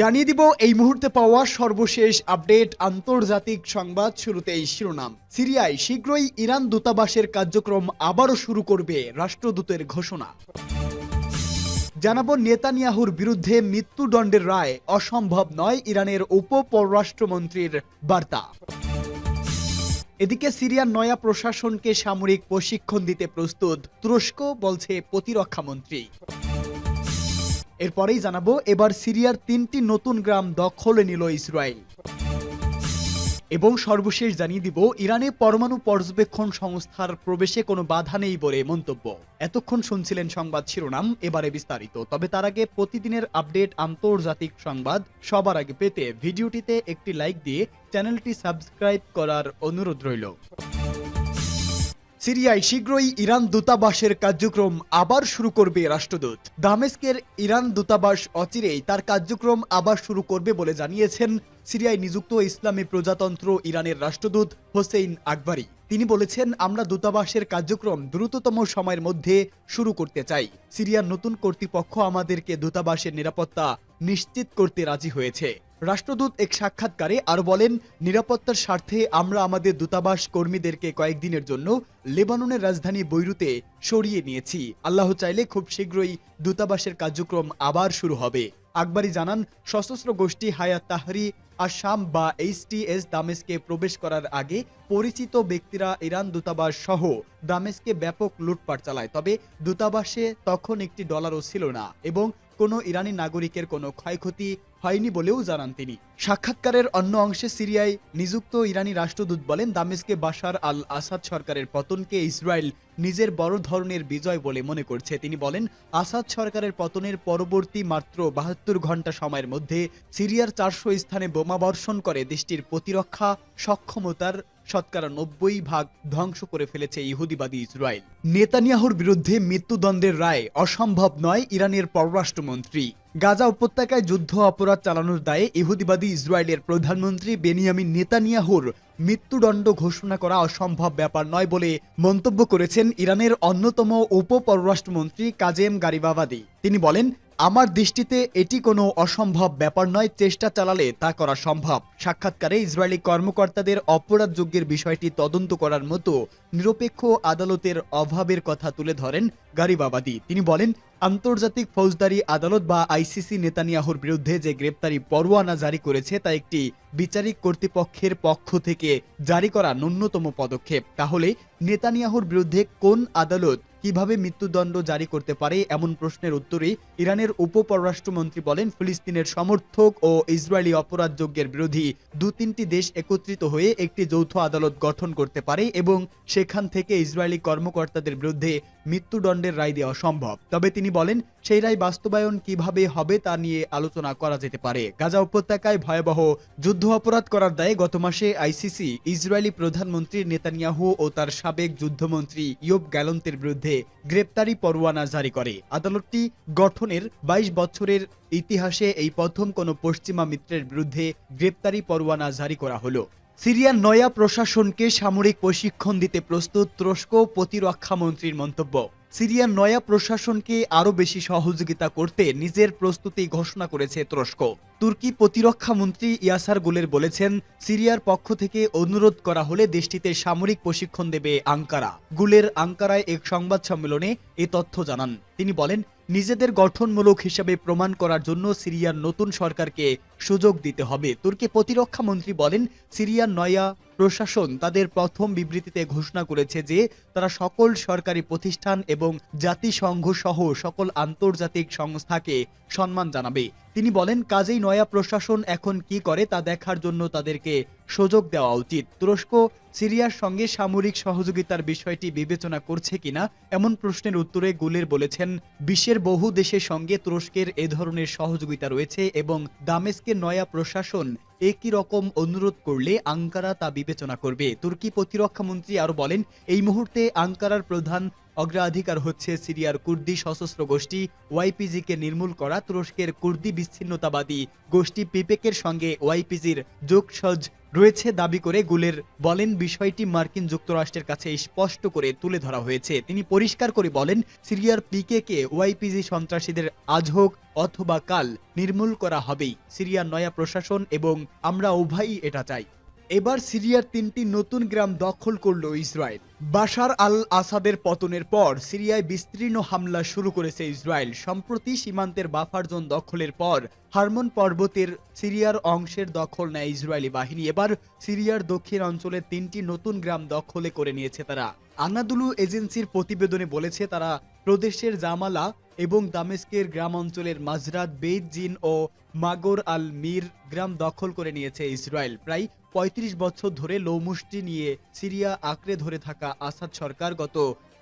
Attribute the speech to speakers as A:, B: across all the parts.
A: জানিয়ে দিব এই মুহূর্তে পাওয়া সর্বশেষ আপডেট আন্তর্জাতিক সংবাদ শুরুতেই শিরোনাম সিরিয়ায় শীঘ্রই ইরান দূতাবাসের কার্যক্রম আবারও শুরু করবে রাষ্ট্রদূতের ঘোষণা জানাবো নেতানিয়াহুর বিরুদ্ধে মৃত্যুদণ্ডের রায় অসম্ভব নয় ইরানের উপ পররাষ্ট্রমন্ত্রীর বার্তা এদিকে সিরিয়ার নয়া প্রশাসনকে সামরিক প্রশিক্ষণ দিতে প্রস্তুত তুরস্ক বলছে প্রতিরক্ষামন্ত্রী এরপরেই জানাবো এবার সিরিয়ার তিনটি নতুন গ্রাম দখলে নিল ইসরায়েল এবং সর্বশেষ জানিয়ে দিব ইরানে পরমাণু পর্যবেক্ষণ সংস্থার প্রবেশে কোনো বাধা নেই বলে মন্তব্য এতক্ষণ শুনছিলেন সংবাদ শিরোনাম এবারে বিস্তারিত তবে তার আগে প্রতিদিনের আপডেট আন্তর্জাতিক সংবাদ সবার আগে পেতে ভিডিওটিতে একটি লাইক দিয়ে চ্যানেলটি সাবস্ক্রাইব করার অনুরোধ রইল সিরিয়ায় শীঘ্রই ইরান দূতাবাসের কার্যক্রম আবার শুরু করবে রাষ্ট্রদূত দামেস্কের ইরান দূতাবাস অচিরেই তার কার্যক্রম আবার শুরু করবে বলে জানিয়েছেন সিরিয়ায় নিযুক্ত ইসলামী প্রজাতন্ত্র ইরানের রাষ্ট্রদূত হোসেইন আকবরি তিনি বলেছেন আমরা দূতাবাসের কার্যক্রম দ্রুততম সময়ের মধ্যে শুরু করতে চাই সিরিয়ার নতুন কর্তৃপক্ষ আমাদেরকে দূতাবাসের নিরাপত্তা নিশ্চিত করতে রাজি হয়েছে রাষ্ট্রদূত এক সাক্ষাৎকারে আর বলেন নিরাপত্তার স্বার্থে আমরা আমাদের দূতাবাস কর্মীদেরকে কয়েকদিনের জন্য লেবাননের রাজধানী বৈরুতে সরিয়ে নিয়েছি আল্লাহ চাইলে খুব শীঘ্রই দূতাবাসের কার্যক্রম আবার শুরু হবে আকবরী জানান সশস্ত্র গোষ্ঠী হায়াত তাহরি আসাম বা এইচটিএস দামেস্কে প্রবেশ করার আগে পরিচিত ব্যক্তিরা ইরান দূতাবাস সহ দামেস্কে ব্যাপক লুটপাট চালায় তবে দূতাবাসে তখন একটি ডলারও ছিল না এবং কোনো ইরানি নাগরিকের কোনো ক্ষয়ক্ষতি হয়নি বলেও জানান তিনি সাক্ষাৎকারের অন্য অংশে সিরিয়ায় নিযুক্ত ইরানি রাষ্ট্রদূত বলেন দামেস্কে বাশার আল আসাদ সরকারের পতনকে ইসরায়েল নিজের বড় ধরনের বিজয় বলে মনে করছে তিনি বলেন আসাদ সরকারের পতনের পরবর্তী মাত্র বাহাত্তর ঘন্টা সময়ের মধ্যে সিরিয়ার চারশো স্থানে বোমা বর্ষণ করে দেশটির প্রতিরক্ষা সক্ষমতার শতকরা নব্বই ভাগ ধ্বংস করে ফেলেছে ইহুদিবাদী ইসরায়েল নেতানিয়াহুর বিরুদ্ধে মৃত্যুদণ্ডের রায় অসম্ভব নয় ইরানের পররাষ্ট্রমন্ত্রী গাজা উপত্যকায় যুদ্ধ অপরাধ চালানোর দায়ে ইহুদিবাদী ইসরায়েলের প্রধানমন্ত্রী বেনিয়ামিন নেতানিয়াহুর মৃত্যুদণ্ড ঘোষণা করা অসম্ভব ব্যাপার নয় বলে মন্তব্য করেছেন ইরানের অন্যতম উপপররাষ্ট্রমন্ত্রী কাজেম গারিবাবাদি তিনি বলেন আমার দৃষ্টিতে এটি কোনো অসম্ভব ব্যাপার নয় চেষ্টা চালালে তা করা সম্ভব সাক্ষাৎকারে ইসরায়েলি কর্মকর্তাদের অপরাধযোগ্যের বিষয়টি তদন্ত করার মতো নিরপেক্ষ আদালতের অভাবের কথা তুলে ধরেন গারিবাবাদি তিনি বলেন আন্তর্জাতিক ফৌজদারি আদালত বা আইসিসি নেতানিয়াহুর বিরুদ্ধে যে গ্রেপ্তারি পরোয়ানা জারি করেছে তা একটি বিচারিক কর্তৃপক্ষের পক্ষ থেকে জারি করা ন্যূনতম পদক্ষেপ তাহলে নেতানিয়াহুর বিরুদ্ধে কোন আদালত কিভাবে মৃত্যুদণ্ড জারি করতে পারে এমন প্রশ্নের উত্তরে ইরানের উপপররাষ্ট্রমন্ত্রী বলেন ফিলিস্তিনের সমর্থক ও ইসরায়েলি অপরাধযজ্ঞের বিরোধী দু তিনটি দেশ একত্রিত হয়ে একটি যৌথ আদালত গঠন করতে পারে এবং সেখান থেকে ইসরায়েলি কর্মকর্তাদের বিরুদ্ধে মৃত্যুদণ্ডের রায় দেওয়া সম্ভব তবে তিনি বলেন সেই রায় বাস্তবায়ন কিভাবে হবে তা নিয়ে আলোচনা করা যেতে পারে গাজা উপত্যকায় ভয়াবহ যুদ্ধ অপরাধ করার দায়ে গত মাসে আইসিসি ইসরায়েলি প্রধানমন্ত্রী নেতানিয়াহু ও তার সাবেক যুদ্ধমন্ত্রী ইয়োব গ্যালন্তের বিরুদ্ধে বিরুদ্ধে গ্রেপ্তারি পরোয়ানা জারি করে আদালতটি গঠনের ২২ বছরের ইতিহাসে এই প্রথম কোনো পশ্চিমা মিত্রের বিরুদ্ধে গ্রেপ্তারি পরোয়ানা জারি করা হলো সিরিয়ার নয়া প্রশাসনকে সামরিক প্রশিক্ষণ দিতে প্রস্তুত তুরস্ক প্রতিরক্ষামন্ত্রীর মন্তব্য সিরিয়ার নয়া প্রশাসনকে আরও বেশি সহযোগিতা করতে নিজের প্রস্তুতি ঘোষণা করেছে তুরস্ক তুর্কি প্রতিরক্ষামন্ত্রী ইয়াসার গোলের বলেছেন সিরিয়ার পক্ষ থেকে অনুরোধ করা হলে দেশটিতে সামরিক প্রশিক্ষণ দেবে আঙ্কারা গুলের আঙ্কারায় এক সংবাদ সম্মেলনে এ তথ্য জানান তিনি বলেন নিজেদের গঠনমূলক হিসাবে প্রমাণ করার জন্য সিরিয়ার নতুন সরকারকে সুযোগ দিতে হবে তুর্কি প্রতিরক্ষা মন্ত্রী বলেন সিরিয়ার নয়া প্রশাসন তাদের প্রথম বিবৃতিতে ঘোষণা করেছে যে তারা সকল সরকারি প্রতিষ্ঠান এবং জাতিসংঘ সহ সকল আন্তর্জাতিক সংস্থাকে সম্মান জানাবে তিনি বলেন কাজেই নয়া প্রশাসন এখন কি করে তা দেখার জন্য তাদেরকে সুযোগ দেওয়া উচিত তুরস্ক সিরিয়ার সঙ্গে সামরিক সহযোগিতার বিষয়টি বিবেচনা করছে কিনা এমন প্রশ্নের উত্তরে গুলের বলেছেন বিশ্বের বহু দেশের সঙ্গে তুরস্কের এ ধরনের সহযোগিতা রয়েছে এবং দামেস্কের নয়া প্রশাসন একই রকম অনুরোধ করলে আঙ্কারা তা বিবেচনা করবে তুর্কি প্রতিরক্ষা মন্ত্রী আরও বলেন এই মুহূর্তে আঙ্কারার প্রধান অগ্রাধিকার হচ্ছে সিরিয়ার কুর্দি সশস্ত্র গোষ্ঠী ওয়াইপিজিকে নির্মূল করা তুরস্কের কুর্দি বিচ্ছিন্নতাবাদী গোষ্ঠী পিপেকের সঙ্গে ওয়াইপিজির যোগসজ রয়েছে দাবি করে গুলের বলেন বিষয়টি মার্কিন যুক্তরাষ্ট্রের কাছে স্পষ্ট করে তুলে ধরা হয়েছে তিনি পরিষ্কার করে বলেন সিরিয়ার পিকেকে ওয়াইপিজি সন্ত্রাসীদের আজ হোক অথবা কাল নির্মূল করা হবেই সিরিয়ার নয়া প্রশাসন এবং আমরা উভয়ই এটা চাই এবার সিরিয়ার তিনটি নতুন গ্রাম দখল করল ইসরায়েল বাশার আল আসাদের পতনের পর সিরিয়ায় বিস্তীর্ণ হামলা শুরু করেছে ইসরায়েল সম্প্রতি সীমান্তের বাফার জোন দখলের পর হারমন পর্বতের সিরিয়ার অংশের দখল নেয় ইসরায়েলি বাহিনী এবার সিরিয়ার দক্ষিণ অঞ্চলের তিনটি নতুন গ্রাম দখলে করে নিয়েছে তারা আনাদুলু এজেন্সির প্রতিবেদনে বলেছে তারা প্রদেশের জামালা এবং দামেস্কের গ্রাম অঞ্চলের মাজরাত বেইজিন ও মাগর আল মির গ্রাম দখল করে নিয়েছে ইসরায়েল প্রায় ৩৫ বছর ধরে লৌমুষ্টি নিয়ে সিরিয়া আঁকড়ে ধরে থাকা আসাদ সরকার গত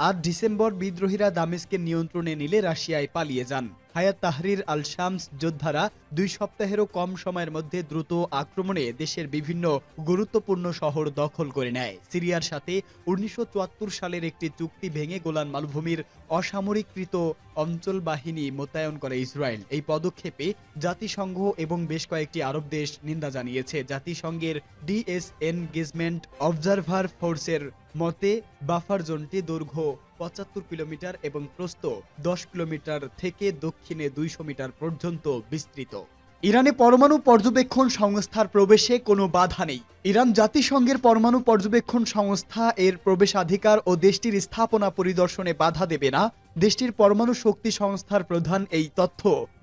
A: আট ডিসেম্বর বিদ্রোহীরা দামেস্কের নিয়ন্ত্রণে নিলে রাশিয়ায় পালিয়ে যান হায়াত তাহরির আল শামস যোদ্ধারা দুই সপ্তাহেরও কম সময়ের মধ্যে দ্রুত আক্রমণে দেশের বিভিন্ন গুরুত্বপূর্ণ শহর দখল করে নেয় সিরিয়ার সাথে উনিশশো সালের একটি চুক্তি ভেঙে গোলান মালভূমির অসামরিককৃত অঞ্চল বাহিনী মোতায়েন করে ইসরায়েল এই পদক্ষেপে জাতিসংঘ এবং বেশ কয়েকটি আরব দেশ নিন্দা জানিয়েছে জাতিসংঘের ডিএস এনগেজমেন্ট অবজারভার ফোর্সের মতে বাফার জোনটি দৈর্ঘ্য পঁচাত্তর কিলোমিটার এবং প্রস্থ দশ কিলোমিটার থেকে দক্ষিণে দুইশো মিটার পর্যন্ত বিস্তৃত ইরানে পরমাণু পর্যবেক্ষণ সংস্থার প্রবেশে কোনো বাধা নেই ইরান জাতিসংঘের পরমাণু পর্যবেক্ষণ সংস্থা এর প্রবেশাধিকার ও দেশটির স্থাপনা পরিদর্শনে বাধা দেবে না দেশটির পরমাণু শক্তি সংস্থার প্রধান এই তথ্য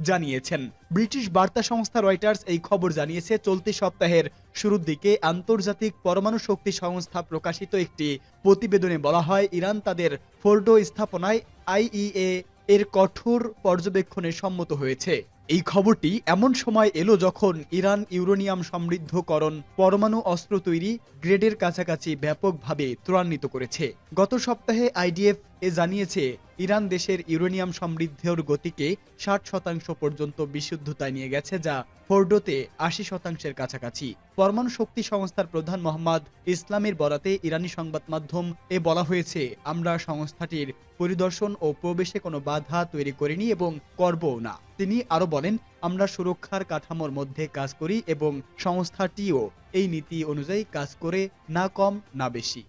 A: জানিয়েছেন ব্রিটিশ বার্তা সংস্থা রয়টার্স এই খবর জানিয়েছে চলতি সপ্তাহের শুরুর দিকে আন্তর্জাতিক পরমাণু শক্তি সংস্থা প্রকাশিত একটি প্রতিবেদনে বলা হয় ইরান তাদের ফোর্ডো স্থাপনায় আইইএ এর কঠোর পর্যবেক্ষণে সম্মত হয়েছে এই খবরটি এমন সময় এলো যখন ইরান ইউরোনিয়াম সমৃদ্ধকরণ পরমাণু অস্ত্র তৈরি গ্রেডের কাছাকাছি ব্যাপকভাবে ত্বরান্বিত করেছে গত সপ্তাহে আইডিএফ এ জানিয়েছে ইরান দেশের ইউরেনিয়াম সমৃদ্ধের গতিকে ষাট শতাংশ পর্যন্ত বিশুদ্ধতায় নিয়ে গেছে যা ফোর্ডোতে আশি শতাংশের কাছাকাছি পরমাণু শক্তি সংস্থার প্রধান মোহাম্মদ ইসলামের বরাতে ইরানি সংবাদ মাধ্যম এ বলা হয়েছে আমরা সংস্থাটির পরিদর্শন ও প্রবেশে কোনো বাধা তৈরি করিনি এবং করবও না তিনি আরও বলেন আমরা সুরক্ষার কাঠামোর মধ্যে কাজ করি এবং সংস্থাটিও এই নীতি অনুযায়ী কাজ করে না কম না বেশি